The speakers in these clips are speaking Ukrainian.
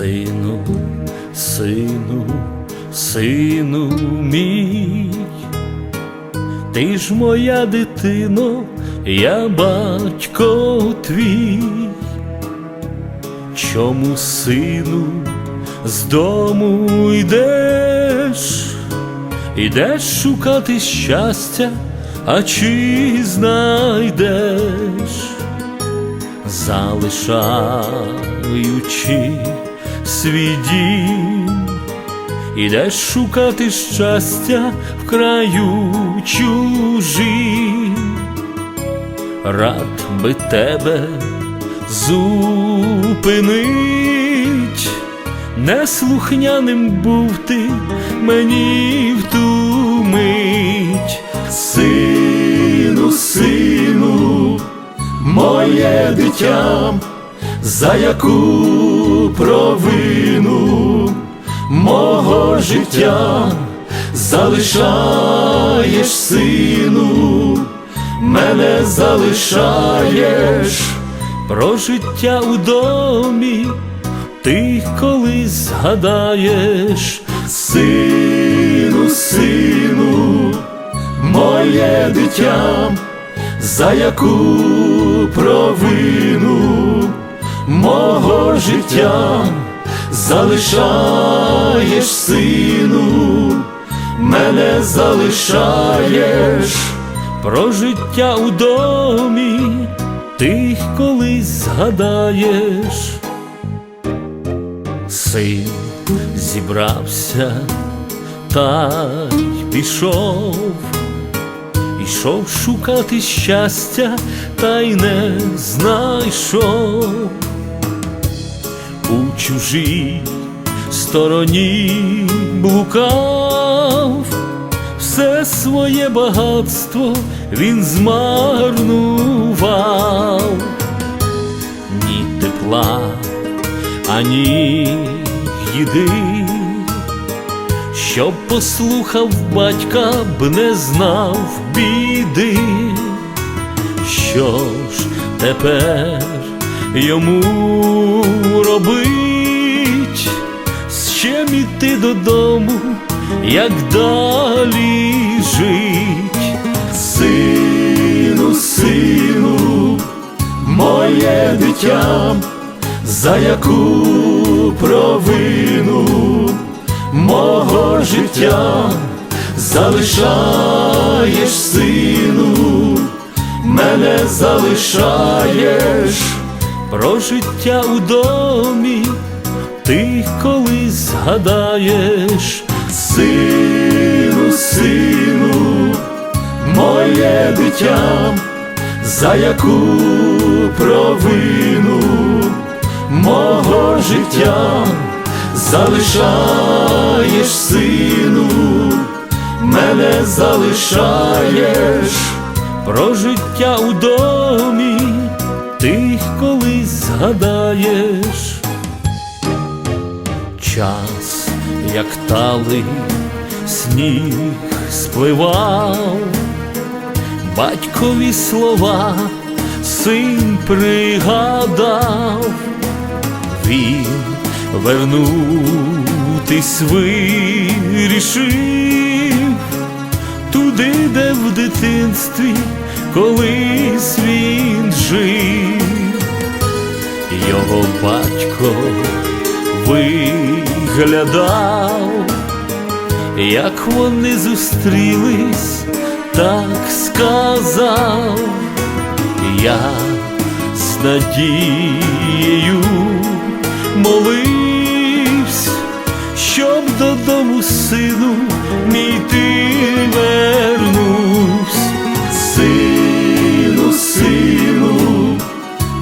Сину, сину, сину мій, ти ж моя дитино, я батько твій. Чому, сину, з дому йдеш? Ідеш шукати щастя, а чи знайдеш? залишаючи свій дім, ідеш шукати щастя в краю чужим, рад би тебе зупинить, неслухняним був ти мені в ту мить, сину, сину моє дитя, за яку провину мого життя залишаєш сину, мене залишаєш. Про життя у домі, ти колись згадаєш, сину, сину, моє дитя за яку провину мого життя залишаєш сину, мене залишаєш про життя у домі, ти колись згадаєш. Син зібрався та й пішов. Ішов шукати щастя, та й не знайшов чужій стороні блукав, все своє багатство він змарнував, ні тепла, ані їди. Щоб послухав батька, б не знав біди, що ж тепер йому робить, чим іти додому, як далі жить, сину, сину, моє дитя, за яку провину мого життя залишаєш сину, мене залишаєш. Про життя у домі, ти колись згадаєш, сину, сину, моє дитя, за яку провину мого життя залишаєш сину, мене залишаєш про життя у домі, ти колись згадаєш. Час, як талий сніг спливав, батькові слова син пригадав. Він вернутись вирішив туди, де в дитинстві колись він жив, його батько виглядав, як вони зустрілись, так сказав, я з надією моливсь, щоб додому сину мій ти вернувсь. Сину, сину,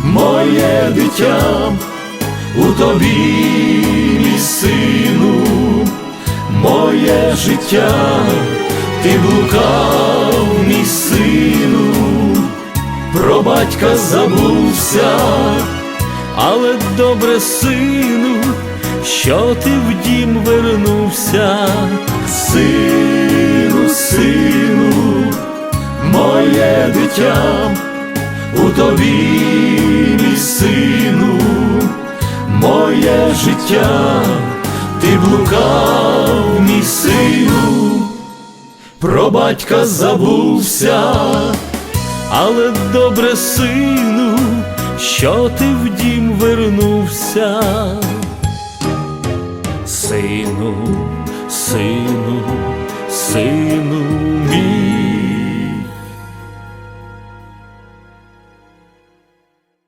моє дитя, у тобі, мій сину, моє життя, ти блукав, мій сину, про батька забувся, але добре, сину, що ти в дім вернувся, сину, сину, моє дитя, у тобі, мій сину, моє життя, ти блукав, мій сину, про батька забувся, але добре, сину, що ти в дім вернувся. Сину, сину, сину